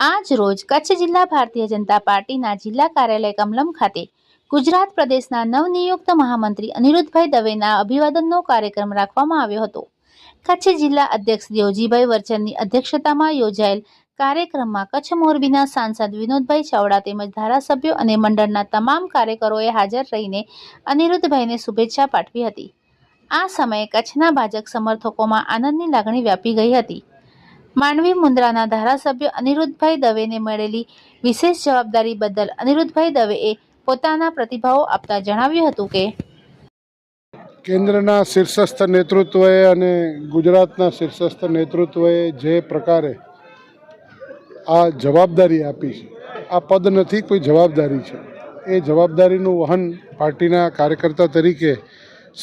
આજ રોજ કચ્છ જિલ્લા ભારતીય જનતા પાર્ટીના જિલ્લા કાર્યાલય કમલમ ખાતે ગુજરાત પ્રદેશના નવનિયુક્ત મહામંત્રી અનિરુદ્ધભાઈ દવેના અભિવાદનનો કાર્યક્રમ રાખવામાં આવ્યો હતો. કચ્છ જિલ્લા અધ્યક્ષ દેવજીભાઈ વરચંદની અધ્યક્ષતામાં યોજાયેલ કાર્યક્રમમાં કચ્છ મોરબીના સાંસદ વિનોદભાઈ ચાવડા તેમજ ધારાસભ્યો અને મંડળના તમામ કાર્યકરોએ હાજર રહીને અનિરુદ્ધભાઈને શુભેચ્છા પાઠવી હતી. આ સમયે કચ્છના ભાજપ સમર્થકોમાં આનંદની લાગણી વ્યાપી ગઈ હતી. માંડવી મુન્દ્રાના ધારાસભ્ય અનિરુદ્ધભાઈ દવેને મળેલી વિશેષ જવાબદારી બદલ અનિરુદ્ધભાઈ દવેએ પોતાના પ્રતિભાવો આપતા જણાવ્યું હતું કે, કેન્દ્રના શીર્ષસ્થ નેતૃત્વએ અને ગુજરાતના શીર્ષસ્થ નેતૃત્વએ જે પ્રકારે આ જવાબદારી આપી છે, આ પદ નથી કોઈ જવાબદારી છે. એ જવાબદારીનું વહન પાર્ટીના કાર્યકર્તા તરીકે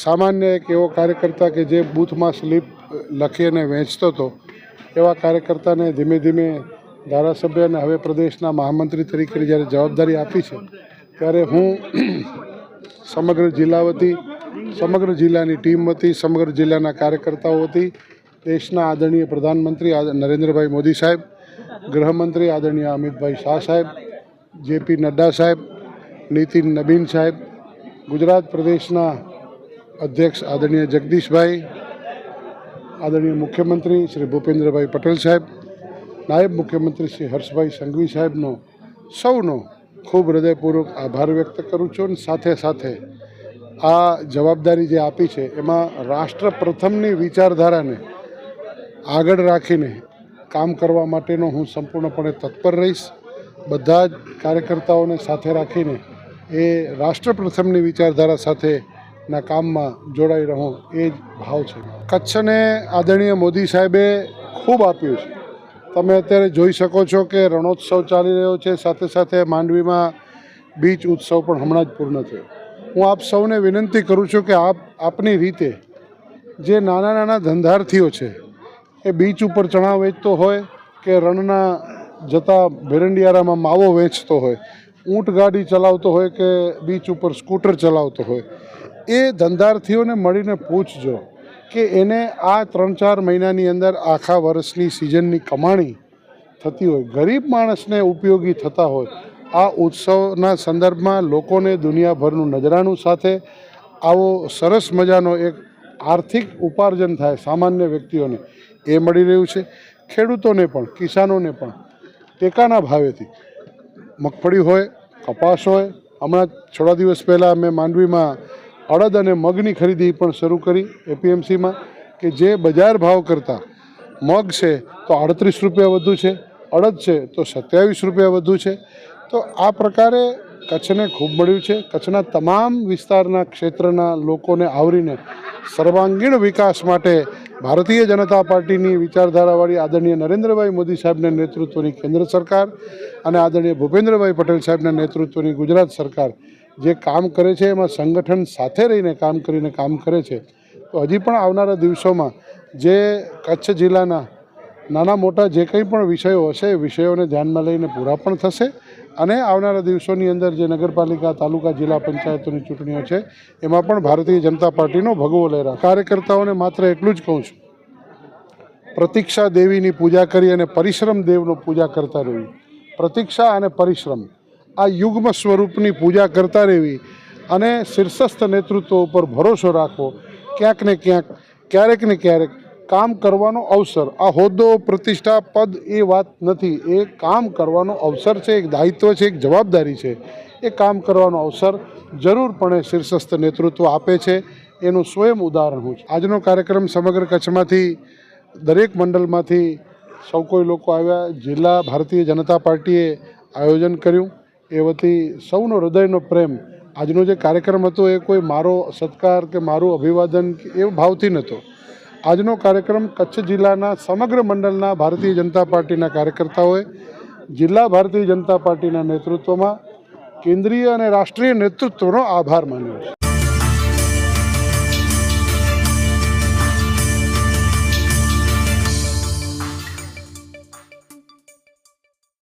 સામાન્ય એક એવો કાર્યકર્તા કે જે બૂથમાં સ્લીપ લખી અને વહેંચતો હતો. એવા કાર્યકર્તાને ધીમે ધીમે ધારાસભ્ય અને હવે પ્રદેશના મહામંત્રી તરીકેની જ્યારે જવાબદારી આપી છે, ત્યારે હું સમગ્ર જિલ્લા વતી, સમગ્ર જિલ્લાની ટીમ વતી, સમગ્ર જિલ્લાના કાર્યકર્તાઓ વતી દેશના આદરણીય પ્રધાનમંત્રી નરેન્દ્રભાઈ મોદી સાહેબ, ગૃહમંત્રી આદરણીય અમિતભાઈ શાહ સાહેબ, જેપી નડ્ડા સાહેબ, નીતિન નબીન સાહેબ, ગુજરાત પ્રદેશના અધ્યક્ષ આદરણીય જગદીશભાઈ આદરણીય મુખ્યમંત્રી શ્રી ભૂપેન્દ્રભાઈ પટેલ સાહેબ, નાયબ મુખ્યમંત્રી શ્રી હર્ષભાઈ સંઘવી સાહેબનો સૌનો ખૂબ હૃદયપૂર્વક આભાર વ્યક્ત કરું છું અને સાથે સાથે આ જવાબદારી જે આપી છે, એમાં રાષ્ટ્ર પ્રથમની વિચારધારાને આગળ રાખીને કામ કરવા માટેનો હું સંપૂર્ણપણે તત્પર રહીશ. બધા જ કાર્યકર્તાઓને સાથે રાખીને એ રાષ્ટ્ર પ્રથમની વિચારધારા સાથેના કામમાં જોડાઈ રહું, એ જ ભાવ છે. કચ્છને આદરણીય મોદી સાહેબે ખૂબ આપ્યું છે. તમે અત્યારે જોઈ શકો છો કે રણોત્સવ ચાલી રહ્યો છે, સાથે સાથે માંડવીમાં બીચ ઉત્સવ પણ હમણાં જ પૂર્ણ થયો. હું આપ સૌને વિનંતી કરું છું કે આપ, આપની રીતે જે નાના નાના ધંધાર્થીઓ છે, એ બીચ ઉપર ચણા વેચતો હોય કે રણના જતા ભેરંડિયારામાં માવો વેચતો હોય, ઊંટ ગાડી ચલાવતો હોય કે બીચ ઉપર સ્કૂટર ચલાવતો હોય એ ધંધાર્થીઓને મળીને પૂછજો કે એને આ ત્રણ ચાર મહિનાની અંદર આખા વર્ષની સિઝનની કમાણી થતી હોય. ગરીબ માણસને ઉપયોગી થતા હોય. આ ઉત્સવના સંદર્ભમાં લોકોને દુનિયાભરનું નજરાણું સાથે આવો સરસ મજાનો એક આર્થિક ઉપાર્જન થાય સામાન્ય વ્યક્તિઓને. એ મળી રહ્યું છે. ખેડૂતોને પણ, કિસાનોને પણ. ટેકાના ભાવેથી. મગફળી હોય, કપાસ હોય. હમણાં થોડા દિવસ પહેલાં અમે માંડવીમાં અડદ અને મગની ખરીદી પણ શરૂ કરી એપીએમસીમાં કે જે બજાર ભાવ કરતાં મગ છે તો આડત્રીસ રૂપિયા વધુ છે, અડદ છે તો સત્યાવીસ રૂપિયા વધુ છે. તો આ પ્રકારે કચ્છને ખૂબ મળ્યું છે. કચ્છના તમામ વિસ્તારના ક્ષેત્રના લોકોને આવરીને સર્વાંગીણ વિકાસ માટે ભારતીય જનતા પાર્ટીની વિચારધારાવાળી આદરણીય નરેન્દ્રભાઈ મોદી સાહેબના નેતૃત્વની કેન્દ્ર સરકાર અને આદરણીય ભૂપેન્દ્રભાઈ પટેલ સાહેબના નેતૃત્વની ગુજરાત સરકાર જે કામ કરે છે, એમાં સંગઠન સાથે રહીને કામ કરીને કામ કરે છે, તો હજી પણ આવનારા દિવસોમાં જે કચ્છ જિલ્લાના નાના મોટા જે કંઈ પણ વિષયો હશે, એ વિષયોને ધ્યાનમાં લઈને પૂરા પણ થશે અને આવનારા દિવસોની અંદર જે નગરપાલિકા, તાલુકા, જિલ્લા પંચાયતોની ચૂંટણીઓ છે, એમાં પણ ભારતીય જનતા પાર્ટીનો ભગવો લહેરા કાર્યકર્તાઓને માત્ર એટલું જ કહું છું, પ્રતીક્ષા દેવીની પૂજા કરી અને પરિશ્રમ દેવનો પૂજા કરતા રહેવી પ્રતીક્ષા અને પરિશ્રમ. આ યુગ્મ સ્વરૂપની પૂજા કરતા રહેવી અને શીર્ષસ્થ નેતૃત્વ ઉપર ભરોસો રાખવો, ક્યાંક ને ક્યાંક, ક્યારેક ને ક્યારેક કામ કરવાનો અવસર. આ હોદ્દો, પ્રતિષ્ઠા, પદ એ વાત નથી. એ કામ કરવાનો અવસર છે, એક દાયિત્વ છે, એક જવાબદારી છે. એ કામ કરવાનો અવસર જરૂરપણે શીર્ષસ્થ નેતૃત્વ આપે છે. એનું સ્વયં ઉદાહરણ હું છું. આજનો કાર્યક્રમ સમગ્ર કચ્છમાંથી, દરેક મંડળમાંથી સૌ કોઈ લોકો આવ્યા. જિલ્લા ભારતીય જનતા પાર્ટીએ આયોજન કર્યું. એ વતી સૌનો હૃદયનો પ્રેમ આજનો જે કાર્યક્રમ હતો એ કોઈ મારો સત્કાર કે મારું અભિવાદન એ ભાવથી નહોતો. આજનો કાર્યક્રમ કચ્છ જિલ્લાના સમગ્ર મંડળના ભારતીય જનતા પાર્ટીના કાર્યકર્તાઓએ, જિલ્લા ભારતીય જનતા પાર્ટીના નેતૃત્વમાં કેન્દ્રીય અને રાષ્ટ્રીય નેતૃત્વનો આભાર માન્યો છે.